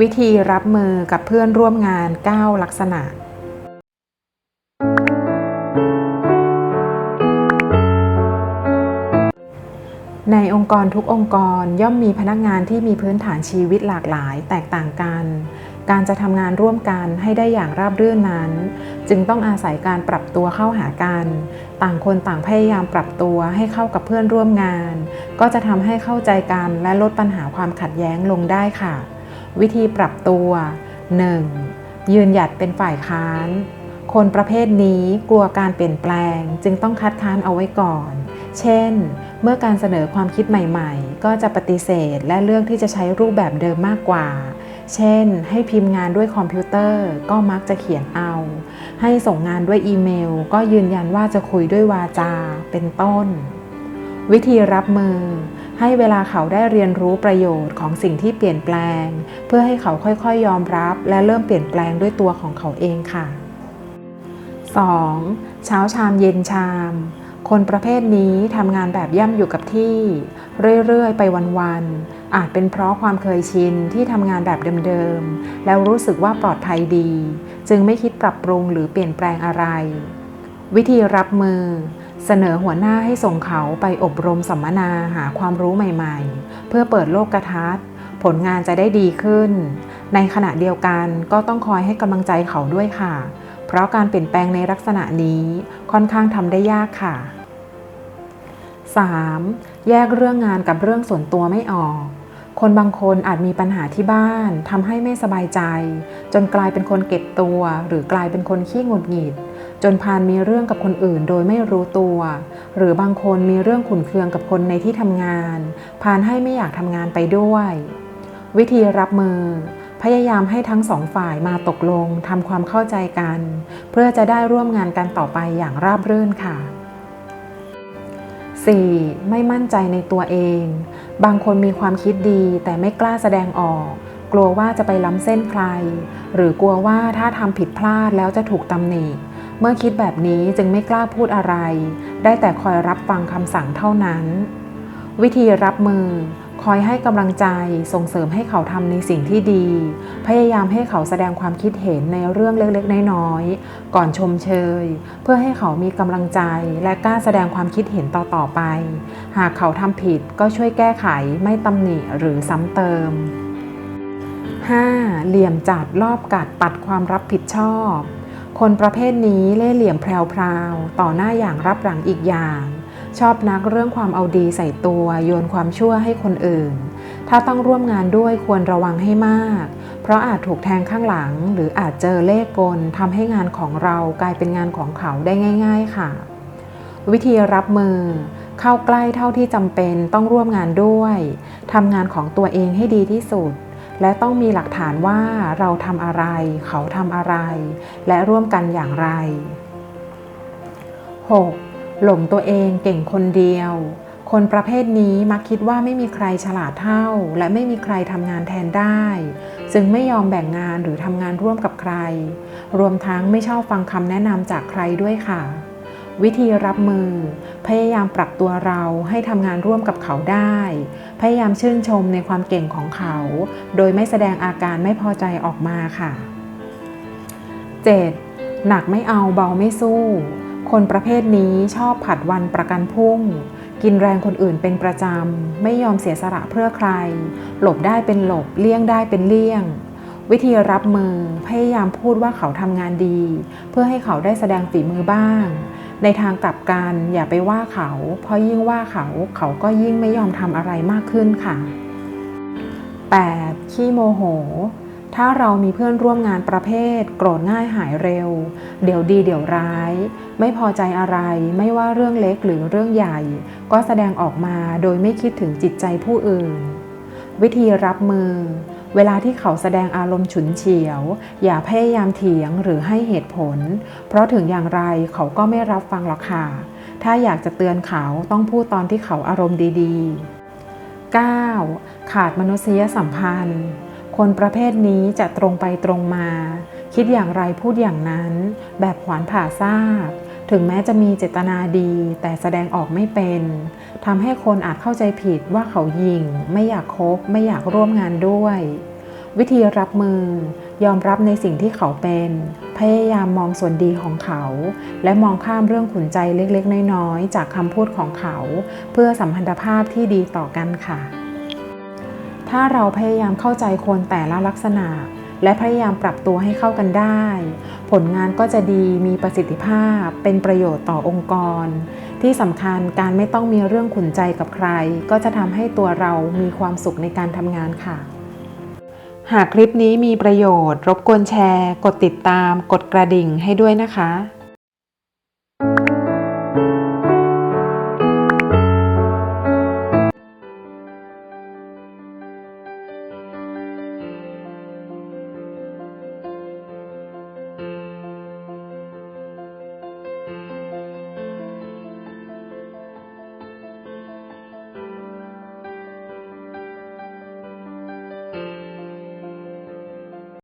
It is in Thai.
วิธีรับมือกับเพื่อนร่วมงาน 9 ลักษณะ ในองค์กรทุกองค์กรย่อมมีพนักงานที่มีพื้นฐานชีวิตหลากหลายแตกต่างกัน การจะทำงานร่วมกันให้ได้อย่างราบรื่นนั้น จึงต้องอาศัยการปรับตัวเข้าหากัน ต่างคนต่างพยายามปรับตัวให้เข้ากับเพื่อนร่วมงาน ก็จะทำให้เข้าใจกันและลดปัญหาความขัดแย้งลงได้ค่ะ วิธีปรับตัว 1. ยืนหยัดเป็นฝ่ายค้าน คนประเภทนี้กลัวการเปลี่ยนแปลงจึงต้องคัดค้านเอาไว้ก่อน เช่น เมื่อการเสนอความคิดใหม่ๆ ก็จะปฏิเสธและเลือกที่จะใช้รูปแบบเดิมมากกว่า เช่น ให้พิมพ์งานด้วยคอมพิวเตอร์ก็มักจะเขียนเอา ให้ส่งงานด้วยอีเมล ก็ยืนยันว่าจะคุยด้วยวาจา เป็นต้น วิธีรับมือ ให้เวลาเขาได้เรียนรู้ประโยชน์ของสิ่งที่เปลี่ยนแปลง เพื่อให้เขาค่อยๆยอมรับ และเริ่มเปลี่ยนแปลงด้วยตัวของเขาเองค่ะ 2. เช้าชามเย็นชาม คนประเภทนี้ทำงานแบบย่ำอยู่กับที่ เรื่อยๆ ไปวันๆ อาจเป็นเพราะความเคยชินที่ทำงานแบบเดิมๆ แล้วรู้สึกว่าปลอดภัยดี จึงไม่คิดปรับปรุงหรือเปลี่ยนแปลงอะไร วิธีรับมือ เสนอหัวหน้าให้ส่งเขาไปอบรมสัมมนาหาความรู้ใหม่ ๆ เพื่อเปิดโลกกระทัดผลงานจะได้ดีขึ้น ในขณะเดียวกันก็ต้องคอยให้กำลังใจเขาด้วยค่ะ เพราะการเปลี่ยนแปลงในลักษณะนี้ค่อนข้างทำได้ยากค่ะ 3. แยกเรื่องงานกับเรื่องส่วนตัวไม่ออก คนบางคนอาจมีปัญหาที่บ้านทำให้ไม่สบายใจ จนกลายเป็นคนเก็บตัว หรือกลายเป็นคนขี้งุดหงิด จนพานมีเรื่องกับคนอื่นโดยไม่รู้ตัว หรือบางคนมีเรื่องขุนเคืองกับคนในที่ทำงาน พานให้ไม่อยากทำงานไปด้วย วิธีรับมือ พยายามให้ทั้งสองฝ่ายมาตกลงทำความเข้าใจกัน เพื่อจะได้ร่วมงานกันต่อไปอย่างราบรื่นค่ะ 4. ไม่มั่นใจในตัวเอง บางคนมีความคิดดีแต่ไม่กล้าแสดงออก กลัวว่าจะไปล้ำเส้นใคร หรือกลัวว่าถ้าทำผิดพลาดแล้วจะถูกตำหนิ เมื่อคิดแบบนี้จึงไม่กล้าพูดอะไร ได้แต่คอยรับฟังคำสั่งเท่านั้น วิธีรับมือ อยให้กำลังใจส่งเสริมให้เขาทำในสิ่งที่ดี พยายามให้เขาแสดงความคิดเห็นในเรื่องเล็กๆ น้อยๆ ก่อนชมเชย เพื่อให้เขามีกำลังใจและกล้าแสดงความคิดเห็นต่อๆไป หากเขาทำผิดก็ช่วยแก้ไขไม่ตำหนิหรือซ้ำเติม 5. เหลี่ยมจัดรอบกัดปัดความรับผิดชอบ คนประเภทนี้เล่เหลี่ยมแพรวๆต่อหน้าอย่างรับหลังอีกอย่าง ชอบนักเรื่องความเอาดีใส่ตัว โยนความชั่วให้คนอื่น ถ้าต้องร่วมงานด้วยควรระวังให้มาก เพราะอาจถูกแทงข้างหลัง หรืออาจเจอเล่กลทำให้งานของเรากลายเป็นงานของเขาได้ง่าย ๆ ค่ะ วิธีรับมือ เข้าใกล้เท่าที่จำเป็นต้องร่วมงานด้วยทำงานของตัวเองให้ดีที่สุด และต้องมีหลักฐานว่าเราทำอะไร เขาทำอะไร และร่วมกันอย่างไร 6. หลงตัวเองเก่งคนเดียว คนประเภทนี้มักคิดว่าไม่มีใครฉลาดเท่า และไม่มีใครทำงานแทนได้ จึงไม่ยอมแบ่งงานหรือทำงานร่วมกับใคร รวมทั้งไม่ชอบฟังคำแนะนำจากใครด้วยค่ะ วิธีรับมือ พยายามปรับตัวเราให้ทำงานร่วมกับเขาได้ พยายามชื่นชมในความเก่งของเขา โดยไม่แสดงอาการไม่พอใจออกมาค่ะ 7. หนักไม่เอาเบาไม่สู้ คนประเภทนี้ชอบผัดวันประกันพรุ่ง กินแรงคนอื่นเป็นประจำ ไม่ยอมเสียสละเพื่อใคร หลบได้เป็นหลบ เลี่ยงได้เป็นเลี่ยง วิธีรับมือพยายามพูดว่าเขาทำงานดี เพื่อให้เขาได้แสดงฝีมือบ้าง ในทางกลับกันอย่าไปว่าเขา เพราะยิ่งว่าเขาเขาก็ยิ่งไม่ยอมทำอะไรมากขึ้นค่ะ 8. ขี้โมโห ถ้าเรามีเพื่อนร่วมงานประเภท โกรธง่ายหายเร็ว เดี๋ยวดีเดี๋ยวร้าย ไม่พอใจอะไรไม่ว่าเรื่องเล็กหรือเรื่องใหญ่ ก็แสดงออกมาโดยไม่คิดถึงจิตใจผู้อื่น วิธีรับมือ เวลาที่เขาแสดงอารมณ์ฉุนเฉียว อย่าพยายามเถียงหรือให้เหตุผล เพราะถึงอย่างไรเขาก็ไม่รับฟังหรอกค่ะ ถ้าอยากจะเตือนเขาต้องพูดตอนที่เขาอารมณ์ดีๆ 9. ขาดมนุษยสัมพันธ์ คนประเภทนี้จะตรงไปตรงมา คิดอย่างไรพูดอย่างนั้น แบบขวานผ่าซากถึงแม้จะมีเจตนาดีแต่แสดงออกไม่เป็นทำให้คนอาจเข้าใจผิดว่าเขายิง ไม่อยากคบ ไม่อยากร่วมงานด้วย วิธีรับมือ ยอมรับในสิ่งที่เขาเป็น พยายามมองส่วนดีของเขา และมองข้ามเรื่องขุนใจเล็กๆ น้อยๆ จากคำพูดของเขา เพื่อสัมพันธภาพที่ดีต่อกันค่ะ ถ้าเราพยายามเข้าใจคนแต่ละลักษณะ และพยายามปรับตัวให้เข้ากันได้ ผลงานก็จะดีมีประสิทธิภาพ เป็นประโยชน์ต่อองค์กร ที่สำคัญการไม่ต้องมีเรื่องขุนใจกับใคร ก็จะทำให้ตัวเรามีความสุขในการทำงานค่ะ หากคลิปนี้มีประโยชน์ รบกวนแชร์ กดติดตาม กดกระดิ่งให้ด้วยนะคะ